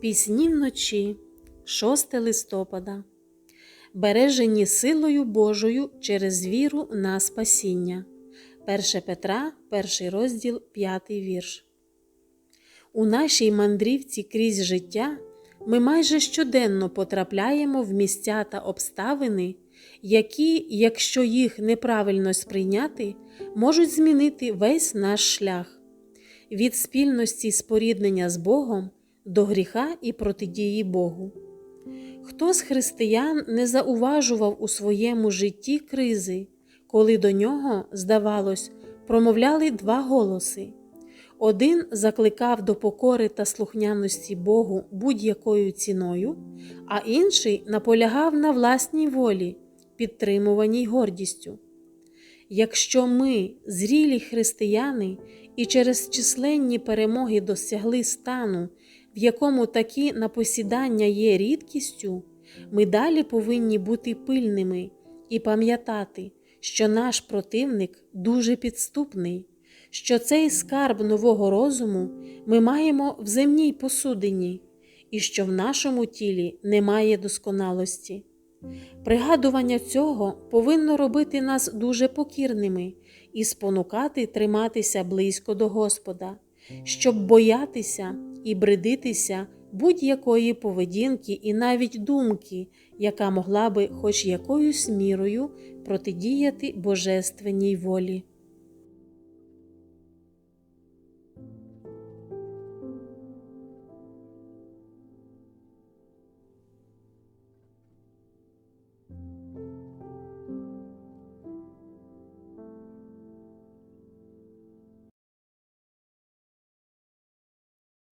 Пісні вночі, 6 листопада. Бережені силою Божою через віру на спасіння. 1 Петра, 1 розділ, 5 вірш. У нашій мандрівці крізь життя ми майже щоденно потрапляємо в місця та обставини, які, якщо їх неправильно сприйняти, можуть змінити весь наш шлях від спільності споріднення з Богом до гріха і протидії Богу. Хто з християн не зауважував у своєму житті кризи, коли до нього, здавалось, промовляли два голоси. Один закликав до покори та слухняності Богу будь-якою ціною, а інший наполягав на власній волі, підтримуваній гордістю. Якщо ми, зрілі християни, і через численні перемоги досягли стану, в якому такі напосідання є рідкістю, ми далі повинні бути пильними і пам'ятати, що наш противник дуже підступний, що цей скарб нового розуму ми маємо в земній посудині, і що в нашому тілі немає досконалості. Пригадування цього повинно робити нас дуже покірними і спонукати триматися близько до Господа, щоб боятися і бредитися будь-якої поведінки і навіть думки, яка могла би хоч якоюсь мірою протидіяти божественній волі.